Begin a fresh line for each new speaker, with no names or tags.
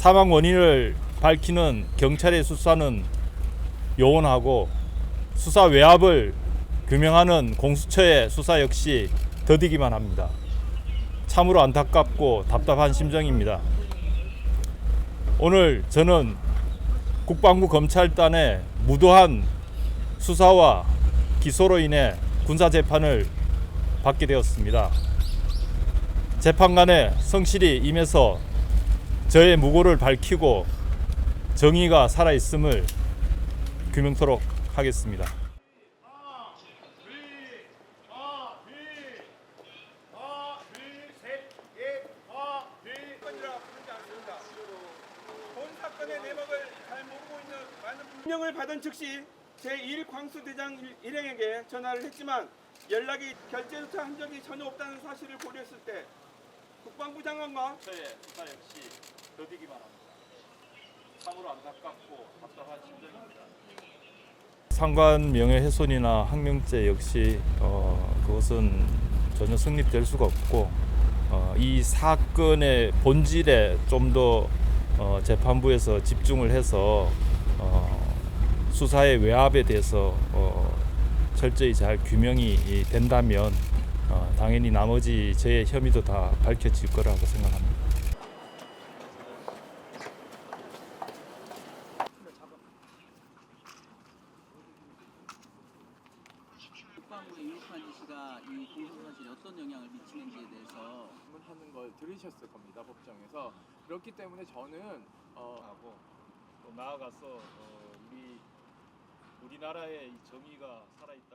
사망 원인을 밝히는 경찰의 수사는 요원하고 수사 외압을 규명하는 공수처의 수사 역시 더디기만 합니다. 참으로 안타깝고 답답한 심정입니다. 오늘 저는 국방부 검찰단의 무도한 수사와 기소로 인해 군사 재판을 받게 되었습니다. 재판관에 성실히 임해서 저의 무고를 밝히고 정의가 살아 있음을 규명토록 하겠습니다.
명을 받은 즉시 제1 광수대장 일- 일행에게 전화를 했지만 연락이 결제조차 한 적이 전혀 없다는 사실을 고려했을 때 국방부 장관과
저의 역시 더디기만 합니다. 참으로 안타깝고 답답한 심정입니다. 상관 명예훼손이나 항명죄 역시 어, 그것은 전혀 성립될 수가 없고 어, 이 사건의 본질에 좀더 어, 재판부에서 집중을 해서 어, 수사의 외압에 대해서 어, 철저히 잘 규명이 이 된다면 어, 당연히 나머지 저의 혐의도 다 밝혀질 거라고 생각합니다.
국방부의 유력한 지시가 이 공소 사실에 어떤 영향을 미치는지에 대해서
하는 걸 들으셨을 겁니다 법정에서. 그렇기 때문에 저는 어,
하고 또 나아가서 어, 우리 우리나라의 이 정의가 살아 있다는 것을